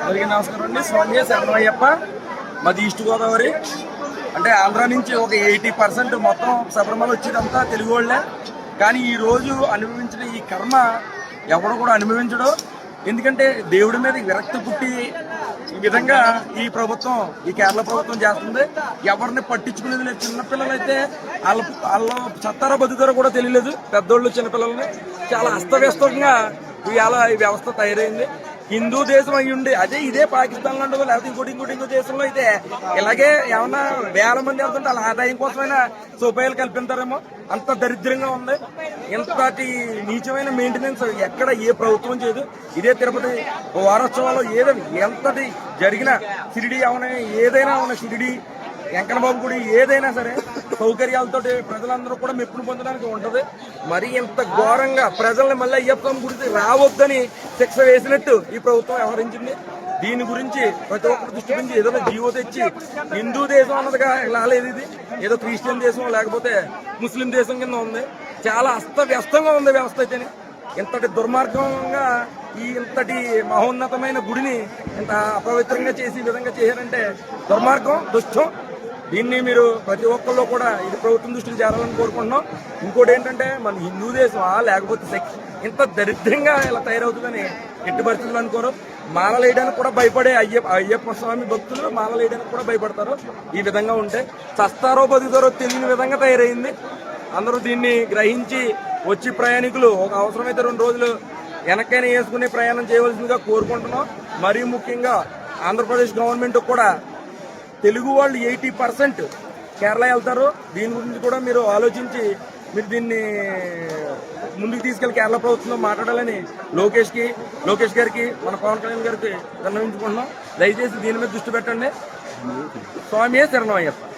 అందరికీ నమస్కారం అండి. స్వామి శరణయ్యప్ప మాది ఈస్ట్ గోదావరి. అంటే ఆంధ్ర నుంచి ఒక ఎయిటీ పర్సెంట్ మొత్తం శబరిమల వచ్చేదంతా తెలుగు వాళ్ళే. కానీ ఈ రోజు అనుభవించిన ఈ కర్మ ఎవడు కూడా అనుభవించడు. ఎందుకంటే దేవుడి మీద విరక్తి పుట్టి ఈ విధంగా ఈ ప్రభుత్వం ఈ కేరళ ప్రభుత్వం చేస్తుంది. ఎవరిని పట్టించుకునేది లేదు. చిన్నపిల్లలు అయితే వాళ్ళ వాళ్ళ చత్తారా బతుకారో కూడా తెలియలేదు. పెద్దోళ్ళు చిన్నపిల్లల్ని చాలా అస్తవ్యస్తంగా ఇవాళ ఈ వ్యవస్థ తయారైంది. హిందూ దేశం అయి ఉండి. అదే ఇదే పాకిస్తాన్ ఉండదు లేకపోతే ఇంకోటి ఇంకోటి ఇంకో దేశంలో అయితే ఇలాగే ఏమన్నా వేల మంది వెళ్తుంటే వాళ్ళ ఆదాయం కోసమైనా సోపాయాలు కల్పిస్తారేమో అంత దరిద్రంగా ఉంది. ఇంతటి నీచమైన మెయింటెనెన్స్ ఎక్కడ ఏ ప్రభుత్వం చేయదు. ఇదే తిరుపతి వారోత్సవాలు ఏదో ఎంతటి జరిగిన షిరిడి అవన ఏదైనా ఉన్న షిరిడి వెంకటబాబు గుడి ఏదైనా సరే సౌకర్యాలతో ప్రజలందరూ కూడా మెప్పును పొందడానికి ఉంటది. మరి ఇంత ఘోరంగా ప్రజల్ని మళ్ళీ అయ్యప్ప గుడికి రావద్దని శిక్ష వేసినట్టు ఈ ప్రభుత్వం వ్యవహరించింది. దీని గురించి ప్రతి ఒక్కరు దృష్టి నుంచి ఏదైనా జీవో తెచ్చి హిందూ దేశం అన్నదిగా రాలేదు ఇది. ఏదో క్రిస్టియన్ దేశం లేకపోతే ముస్లిం దేశం కింద ఉంది. చాలా అస్తవ్యస్తంగా ఉంది వ్యవస్థ అయితేనే. ఇంతటి దుర్మార్గంగా ఈ ఇంతటి మహోన్నతమైన గుడిని ఇంత అపవిత్రంగా చేసి ఈ విధంగా చేశారంటే దుర్మార్గం దుష్టం దీన్ని మీరు ప్రతి ఒక్కళ్ళు కూడా ఇది ప్రభుత్వం దృష్టిలో చేరాలని కోరుకుంటున్నాం. ఇంకోటి ఏంటంటే మన హిందూ దేశమా లేకపోతే సెక్స్ ఇంత దరిద్రంగా ఇలా తయారవుతుందని ఎట్టి పరిస్థితులు అనుకోరు. మాలలేయడానికి కూడా భయపడే అయ్యప్ప అయ్యప్ప స్వామి భక్తులు మాల వేయడానికి కూడా భయపడతారు. ఈ విధంగా ఉంటే చస్తారో బతుకుతారో తెలియని విధంగా తయారైంది. అందరూ దీన్ని గ్రహించి వచ్చి ప్రయాణికులు ఒక అవసరమైతే రెండు రోజులు వెనక్కైనా వేసుకుని ప్రయాణం చేయవలసిందిగా కోరుకుంటున్నాం. మరీ ముఖ్యంగా ఆంధ్రప్రదేశ్ గవర్నమెంట్ కూడా తెలుగు వాళ్ళు ఎయిటీ పర్సెంట్ కేరళ వెళ్తారు. దీని గురించి కూడా మీరు ఆలోచించి మీరు దీన్ని ముందుకు తీసుకెళ్ళి కేరళ ప్రభుత్వంలో మాట్లాడాలని లోకేష్కి లోకేష్ గారికి మన పవన్ కళ్యాణ్ గారికి విన్నవించుకుంటున్నాం దయచేసి దీని మీద దృష్టి పెట్టండి. స్వామియే శరణమయ్యప్ప